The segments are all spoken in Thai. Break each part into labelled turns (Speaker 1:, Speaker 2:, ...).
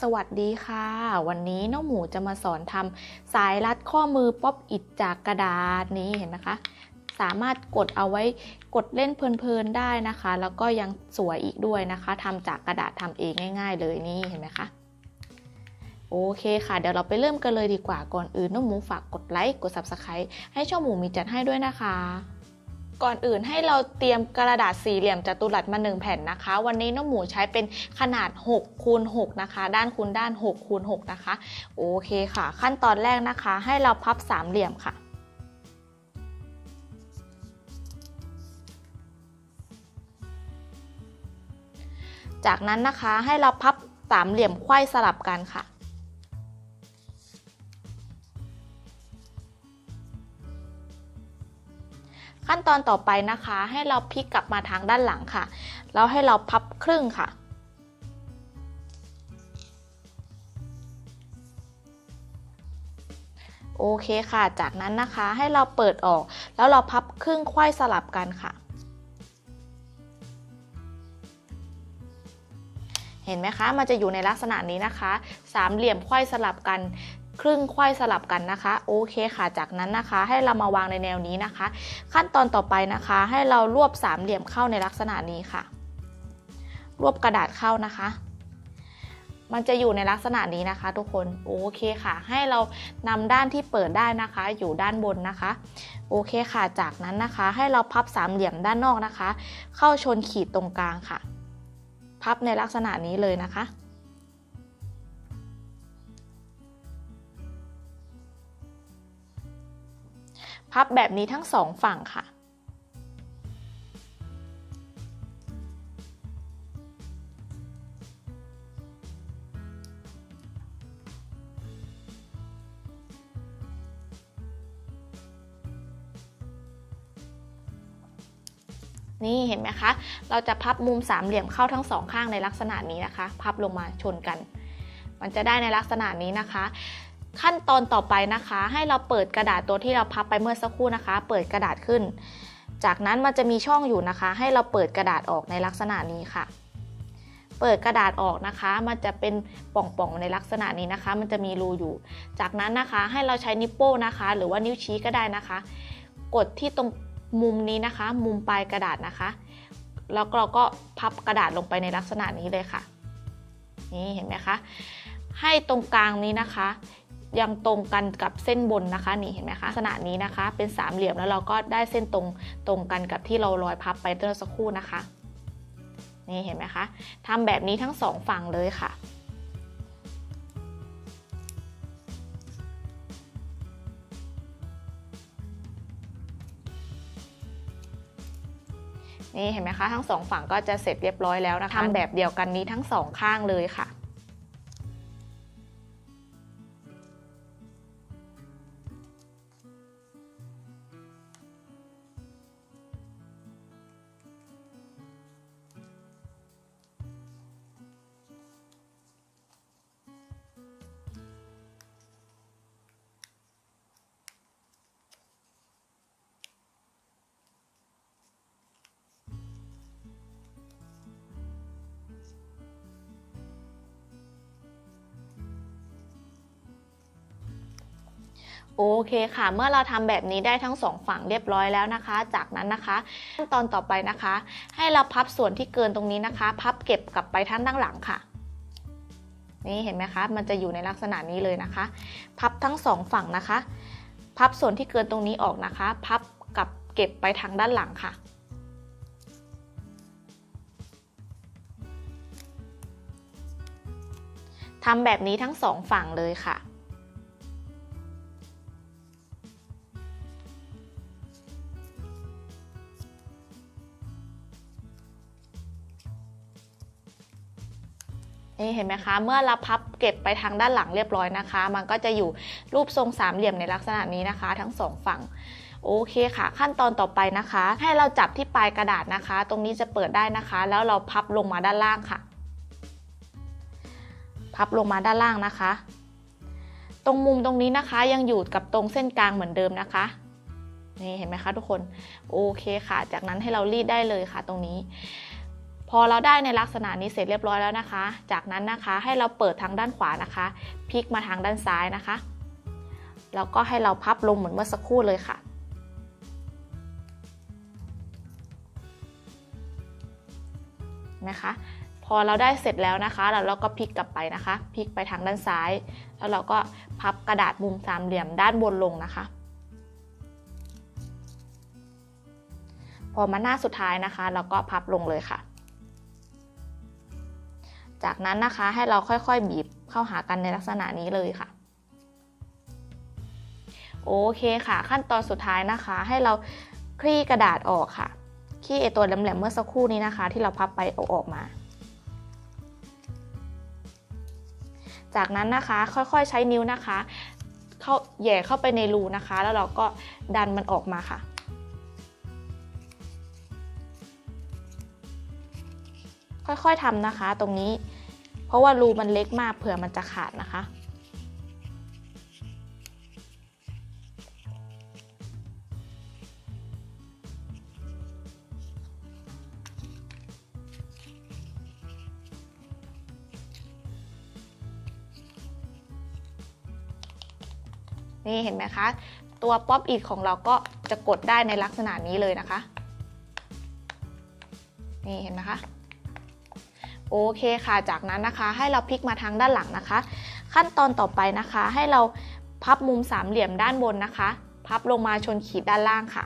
Speaker 1: สวัสดีค่ะ วันนี้น้องหมูจะมาสอนทำสายรัดข้อมือป๊อปอิดจากกระดาษนี้เห็นไหมคะ สามารถกดเอาไว้กดเล่นเพลินๆได้นะคะ แล้วก็ยังสวยอีกด้วยนะคะทำจากกระดาษทำเองง่าย ๆ เลยนี่เห็นไหมคะโอเคค่ะ เดี๋ยวเราไปเริ่มกันเลยดีกว่าก่อนอื่นน้องหมูฝากกดไลค์กด Subscribe ให้ช่องหมูมีจัดให้ด้วยนะคะ ก่อนอื่นให้เราเตรียมกระดาษสี่เหลี่ยมจัตุรัสมา 1 แผ่นนะคะ วันนี้น้องหมูใช้เป็นขนาด6คูณ6นะคะ ด้านคูณด้าน6คูณ6นะคะ โอเคค่ะ ขั้นตอนแรกนะคะ ให้เราพับสามเหลี่ยมค่ะ จากนั้นนะคะให้เราพับสามเหลี่ยมไขว้สลับกันค่ะ ขั้นตอนต่อไปนะคะ ให้เราพลิกกลับมาทางด้านหลังค่ะ แล้วให้เราพับครึ่งค่ะ โอเคค่ะ จากนั้นนะคะให้เราเปิดออก แล้วเราพับครึ่งไขว้สลับกันค่ะเห็นไหมคะ มันจะอยู่ในลักษณะนี้นะคะ สามเหลี่ยมไขว้สลับกัน ครึ่งไขว้สลับกันนะคะ โอเคค่ะ จากนั้นนะคะ ให้เรามาวางในแนวนี้นะคะ ขั้นตอนต่อไปนะคะ ให้เรารวบสามเหลี่ยมเข้าในลักษณะนี้ค่ะ รวบกระดาษเข้านะคะ มันจะอยู่ในลักษณะนี้นะคะ ทุกคนโอเคค่ะ ให้เรานำด้านที่เปิดได้นะคะ อยู่ด้านบนนะคะ โอเคค่ะ จากนั้นนะคะ ให้เราพับสามเหลี่ยมด้านนอกนะคะ เข้าชนขีดตรงกลางค่ะ พับในลักษณะนี้เลยนะคะ พับแบบนี้ทั้งสองฝั่งค่ะ นี่เห็นไหมคะ เราจะพับมุมสามเหลี่ยมเข้าทั้งสองข้างในลักษณะนี้นะคะ พับลงมาชนกัน มันจะได้ในลักษณะนี้นะคะ ขั้นตอนต่อไปนะคะ ให้เราเปิดกระดาษตัวที่เราพับไปเมื่อสักครู่นะคะ เปิดกระดาษขึ้น จากนั้นมันจะมีช่องอยู่นะคะ ให้เราเปิดกระดาษออกในลักษณะนี้ค่ะ เปิดกระดาษออกนะคะ มันจะเป็นป่องๆในลักษณะนี้นะคะ มันจะมีรูอยู่ จากนั้นนะคะให้เราใช้นิ้วโป้งนะคะ หรือว่านิ้วชี้ก็ได้นะคะ กดที่ตรงมุมนี้นะคะ มุมปลายกระดาษนะคะ แล้วเราก็พับกระดาษลงไปในลักษณะนี้เลยค่ะ นี่เห็นไหมคะ ให้ตรงกลางนี้นะคะ ยังตรงกันกับเส้นบนนะคะนี่เห็นไหมคะลักษณะนี้นะคะ เป็นสามเหลี่ยมแล้วเราก็ได้เส้นตรงตรงกันกับที่เราร้อยพับไปเมื่อสักครู่นะคะนี่เห็นไหมคะทำแบบนี้ทั้งสองฝั่งเลยค่ะนี่เห็นไหมคะทั้งสองฝั่งก็จะเสร็จเรียบร้อยแล้วนะคะทำแบบเดียวกันนี้ทั้งสองข้างเลยค่ะ โอเคค่ะ เมื่อเราทำแบบนี้ได้ทั้งสองฝั่งเรียบร้อยแล้วนะคะ จากนั้นนะคะขั้นตอนต่อไปนะคะ ให้เราพับส่วนที่เกินตรงนี้นะคะ พับเก็บกลับไปทั้งด้านหลังค่ะ นี่เห็นไหมคะ มันจะอยู่ในลักษณะนี้เลยนะคะ พับทั้งสองฝั่งนะคะ พับส่วนที่เกินตรงนี้ออกนะคะ พับกับเก็บไปทางด้านหลังค่ะทำแบบนี้ทั้งสองฝั่งเลยค่ะ นี่เห็นไหมคะ เมื่อเราพับเก็บไปทางด้านหลังเรียบร้อยนะคะ มันก็จะอยู่รูปทรงสามเหลี่ยมในลักษณะนี้นะคะ ทั้งสองฝั่งโอเคค่ะ ขั้นตอนต่อไปนะคะ ให้เราจับที่ปลายกระดาษนะคะ ตรงนี้จะเปิดได้นะคะ แล้วเราพับลงมาด้านล่างค่ะ พับลงมาด้านล่างนะคะ ตรงมุมตรงนี้นะคะยังอยู่กับตรงเส้นกลางเหมือนเดิมนะคะนี่เห็นไหมคะทุกคนโอเคค่ะ จากนั้นให้เรารีดได้เลยค่ะตรงนี้ พอเราได้ในลักษณะนี้เสร็จเรียบร้อยแล้วนะคะ จากนั้นนะคะให้เราเปิดทางด้านขวานะคะพลิกมาทางด้านซ้ายนะคะ แล้วก็ให้เราพับลงเหมือนเมื่อสักครู่เลยค่ะ นะคะ พอเราได้เสร็จแล้วนะคะแล้วเราก็พลิกกลับไปนะคะพลิกไปทางด้านซ้าย แล้วเราก็พับกระดาษมุมสามเหลี่ยมด้านบนลงนะคะพอมาหน้าสุดท้ายนะคะ เราก็พับลงเลยค่ะ จากนั้นนะคะให้เราค่อยๆบีบเข้าหากันในลักษณะนี้เลยค่ะ โอเคค่ะ ขั้นตอนสุดท้ายนะคะ ให้เราคลี่กระดาษออกค่ะคลี่ไอตัวแหลมๆเมื่อสักครู่นี้นะคะ ที่เราพับไปเอาออกมา จากนั้นนะคะค่อยๆใช้นิ้วนะคะ เข้าแย่เข้าไปในรูนะคะ แล้วเราก็ดันมันออกมาค่ะ ค่อยๆทำนะคะ ตรงนี้ เพราะว่ารูมันเล็กมากเผื่อมันจะขาดนะคะ นี่เห็นไหมคะ ตัวป๊อปอิดของเราก็จะกดได้ในลักษณะนี้เลยนะคะ นี่เห็นไหมคะ โอเคค่ะ จากนั้นนะคะให้เราพลิกมาทางด้านหลังนะคะ ขั้นตอนต่อไปนะคะ ให้เราพับมุมสามเหลี่ยมด้านบนนะคะ พับลงมาชนขีดด้านล่างค่ะ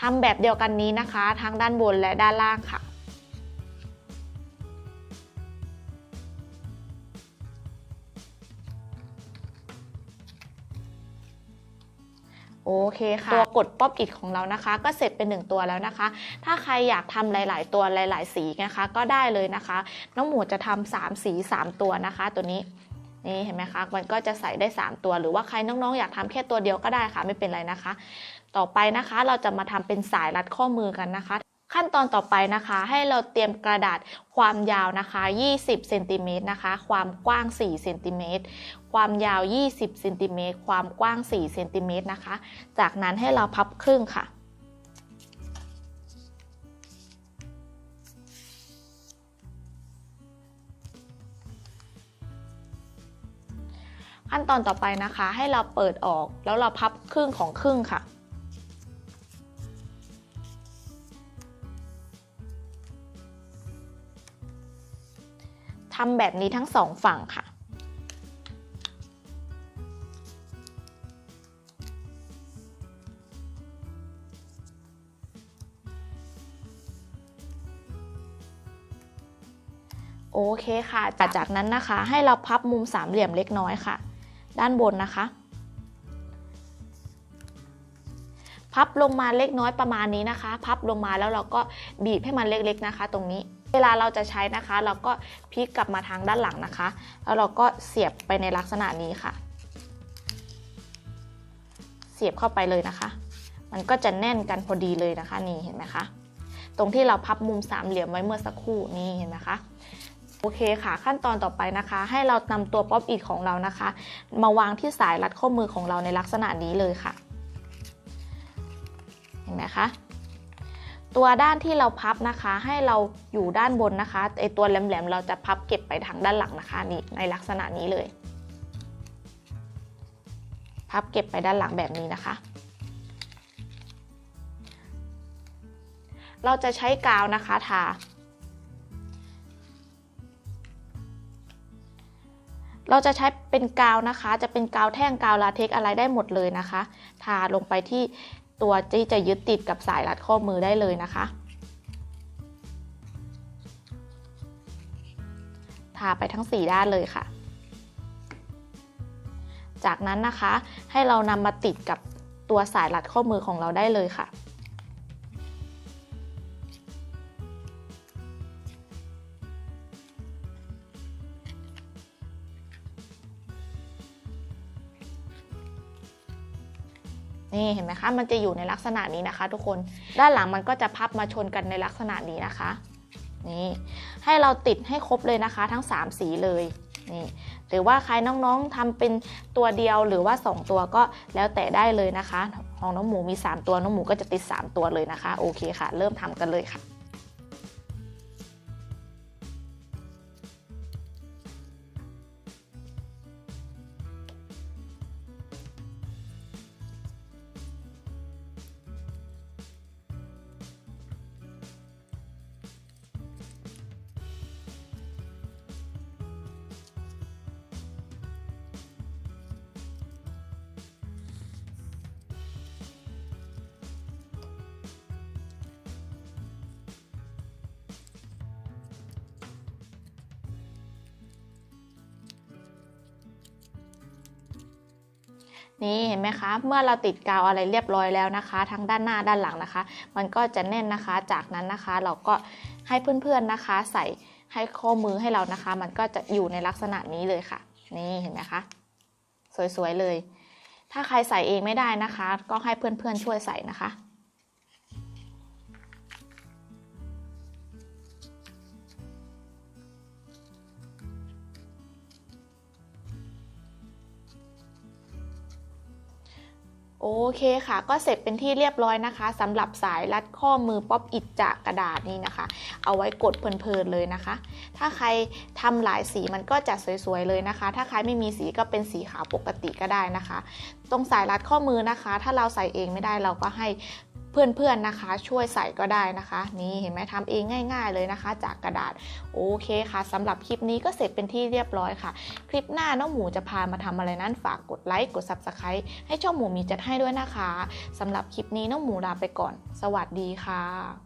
Speaker 1: ทำแบบเดียวกันนี้นะคะ ทั้งด้านบนและด้านล่างค่ะ ตัวกดป๊อปอิดของเรานะคะ ก็เสร็จเป็นหนึ่งตัวแล้วนะคะ ถ้าใครอยากทำหลาย ๆ ตัวหลาย ๆ สีนะคะ ก็ได้เลยนะคะ น้องหมูจะทำสามสี 3 ตัวนะคะ ตัวนี้นี่เห็นไหมคะ มันก็จะใส่ได้ 3 ตัว หรือว่าใครน้อง ๆ อยากทำแค่ตัวเดียวก็ได้ค่ะ ไม่เป็นไรนะคะ ต่อไปนะคะ เราจะมาทำเป็นสายรัดข้อมือกันนะคะ ขั้นตอนต่อไปนะคะ ให้เราเตรียมกระดาษความยาวนะคะ 20เซนติเมตรนะคะ ความกว้าง4เซนติเมตรความยาว 20เซนติเมตรความกว้าง4เซนติเมตรนะคะ จากนั้นให้เราพับครึ่งค่ะขั้นตอนต่อไปนะคะ ให้เราเปิดออกแล้วเราพับครึ่งของครึ่งค่ะ ทำแบบนี้ทั้งสองฝั่งค่ะ โอเคค่ะ จากนั้นนะคะให้เราพับมุมสามเหลี่ยมเล็กน้อยค่ะ ด้านบนนะคะ พับลงมาเล็กน้อยประมาณนี้นะคะ พับลงมาแล้วเราก็บีบให้มันเล็กๆนะคะ ตรงนี้ เวลาเราจะใช้นะคะ เราก็พลิกกลับมาทางด้านหลังนะคะ แล้วเราก็เสียบไปในลักษณะนี้ค่ะ เสียบเข้าไปเลยนะคะ มันก็จะแน่นกันพอดีเลยนะคะนี่เห็นไหมคะตรงที่เราพับมุมสามเหลี่ยมไว้เมื่อสักครู่นี่เห็นไหมคะโอเคค่ะขั้นตอนต่อไปนะคะ ให้เรานำตัวป๊อปอิดของเรานะคะ มาวางที่สายรัดข้อมือของเราในลักษณะนี้เลยค่ะ เห็นไหมคะ ตัวด้านที่เราพับนะคะ ให้เราอยู่ด้านบนนะคะไอตัวแหลมๆเราจะพับเก็บไปทางด้านหลังนะคะนี่ในลักษณะนี้เลย พับเก็บไปด้านหลังแบบนี้นะคะ เราจะใช้กาวนะคะทาเราจะใช้เป็นกาวนะคะ จะเป็นกาวแท่งกาวลาเท็กอะไรได้หมดเลยนะคะ ทาลงไปที่ ตัวที่จะยึดติดกับสายรัดข้อมือได้เลยนะคะ ทาไปทั้ง 4 ด้านเลยค่ะ จากนั้นนะคะให้เรานำมาติดกับตัวสายรัดข้อมือของเราได้เลยค่ะ นี่เห็นไหมคะ มันจะอยู่ในลักษณะนี้นะคะ ทุกคน ด้านหลังมันก็จะพับมาชนกันในลักษณะนี้นะคะ นี่ ให้เราติดให้ครบเลยนะคะ ทั้ง 3 สีเลย นี่ หรือว่าใครน้องๆทำเป็นตัวเดียวหรือว่า 2 ตัวก็แล้วแต่ได้เลยนะคะ ของน้องหมูมี 3 ตัวน้องหมูก็จะติด 3 ตัวเลยนะคะ โอเคค่ะ เริ่มทำกันเลยค่ะ นี่เห็นไหมคะเมื่อเราติดกาวอะไรเรียบร้อยแล้วนะคะ ทั้งด้านหน้าด้านหลังนะคะ มันก็จะแน่นนะคะ จากนั้นนะคะเราก็ให้เพื่อนๆนะคะ ใส่ให้ข้อมือให้เรานะคะ มันก็จะอยู่ในลักษณะนี้เลยค่ะ นี่เห็นไหมคะสวยๆเลย ถ้าใครใส่เองไม่ได้นะคะ ก็ให้เพื่อนๆช่วยใส่นะคะ โอเคค่ะก็เสร็จเป็นที่เรียบร้อยนะคะสำหรับสายรัดข้อมือป๊อปอิดจากกระดาษนี่นะคะ เอาไว้กดเพลินๆเลยนะคะ ถ้าใครทำหลายสีมันก็จะสวยๆเลยนะคะ ถ้าใครไม่มีสีก็เป็นสีขาวปกติก็ได้นะคะ ตรงสายรัดข้อมือนะคะ ถ้าเราใส่เองไม่ได้เราก็ให้ เพื่อนๆนะคะ ช่วยใส่ก็ได้นะคะ นี่เห็นไหมทำเองง่าย ๆ เลยนะคะ จากกระดาษโอเคค่ะสำหรับคลิปนี้ก็เสร็จเป็นที่เรียบร้อยค่ะ คลิปหน้าน้องหมูจะพามาทำอะไรนั้นฝากกดไลค์กด Subscribe ให้ช่องหมูมีจัดให้ด้วยนะคะสำหรับคลิปนี้น้องหมูลาไปก่อน สวัสดีค่ะ